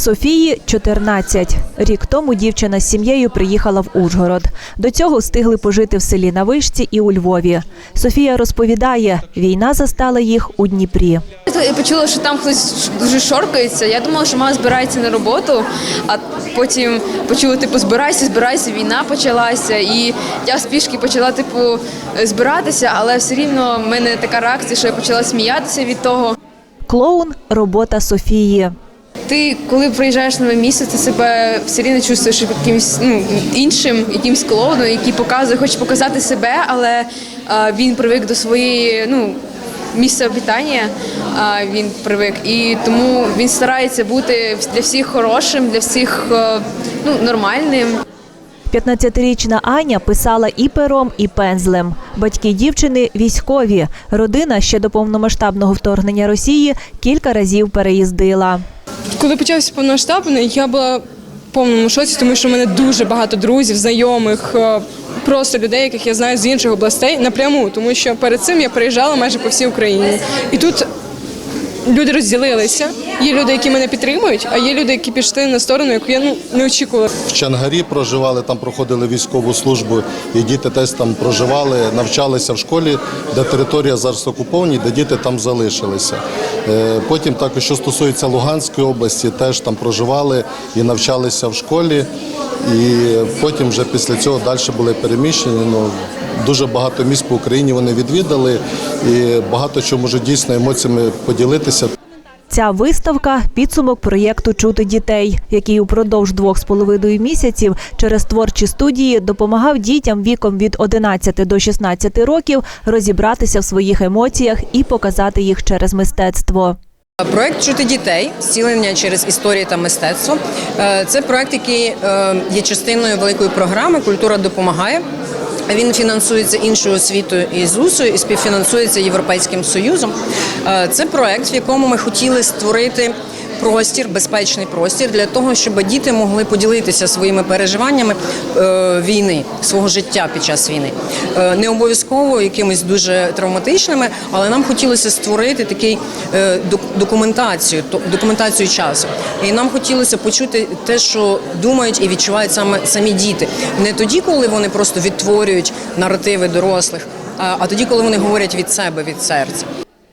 Софії 14. Рік тому дівчина з сім'єю приїхала в Ужгород. До цього встигли пожити в селі на Вишці і у Львові. Софія розповідає, війна застала їх у Дніпрі. Я почула, що там хтось дуже шоркається. Я думала, що мама збирається на роботу, а потім почула, типу, збирайся, збирайся, війна почалася. І я спішки почала, типу, збиратися, але все рівно в мене така реакція, що я почала сміятися від того. Клоун робота Софії. Ти, коли приїжджаєш на нове місце, ти себе все рівно чувствуєш якимось ну, іншим, якимсь клоуном, який показує, хоче показати себе, але а, він привик до своєї ну, місця обітання. А, він привик. І тому він старається бути для всіх хорошим, для всіх е, ну, нормальним. 15-річна Аня писала і пером, і пензлем. Батьки дівчини військові. Родина ще до повномасштабного вторгнення Росії кілька разів переїздила. Коли почався повномасштабний, я була в повному шоці, тому що в мене дуже багато друзів, знайомих, е, просто людей, яких я знаю з інших областей напряму, тому що перед цим я приїжджала майже по всій Україні. І тут люди розділилися. Є люди, які мене підтримують, а є люди, які пішли на сторону, яку я ну не очікувала. В Чангарі проживали, там проходили військову службу, і діти теж там проживали, навчалися в школі, де територія зараз окупована, де діти там залишилися. Е, Потім також, що стосується Луганської області, теж там проживали і навчалися в школі. І потім вже після цього далі були переміщені. Ну, дуже багато місць по Україні вони відвідали і багато чого можуть дійсно емоціями поділитися. Ця виставка підсумок проєкту Чути дітей, який упродовж двох з половиною місяців через творчі студії допомагав дітям віком від 11 до 16 років розібратися в своїх емоціях і показати їх через мистецтво. Проект Чути дітей зцілення через історії та мистецтво. Е, Це проект, який е, є частиною великої програми Культура допомагає. Він фінансується іншою освітою і ЗУСу, і співфінансується Європейським Союзом. Е, Це проект, в якому ми хотіли створити. Простір, безпечний простір для того, щоб діти могли поділитися своїми переживаннями е, війни, свого життя під час війни. Е, не обов'язково якимись дуже травматичними, але нам хотілося створити такий е, документацію, документацію часу. І нам хотілося почути те, що думають і відчувають саме самі діти. Не тоді, коли вони просто відтворюють наративи дорослих, а тоді, коли вони говорять від себе, від серця.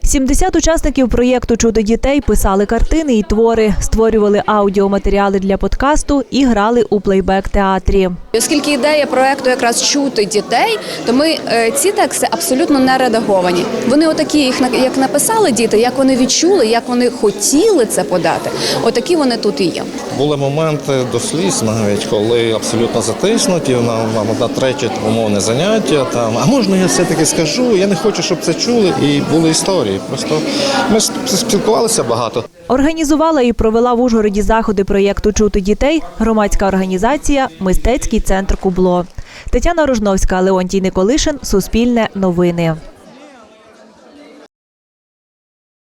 70 учасників проєкту Чудо дітей писали картини і твори, створювали аудіоматеріали для подкасту і грали у плейбек театрі. Оскільки ідея проекту якраз чути дітей, то ми е, ці тексти абсолютно не редаговані. Вони отакі, їх на- як написали діти, як вони відчули, як вони хотіли це подати. Отакі вони тут і є. Були моменти до сліз навіть, коли абсолютно затиснуті, на, на, на третє умовне заняття. Там, а можна я все-таки скажу, я не хочу, щоб це чули. І були історії. Просто ми спілкувалися багато. Організувала і провела в Ужгороді заходи проєкту Чути дітей громадська організація Мистецький центр Кубло. Тетяна Рожновська, Леонтій Николишин, Суспільне новини.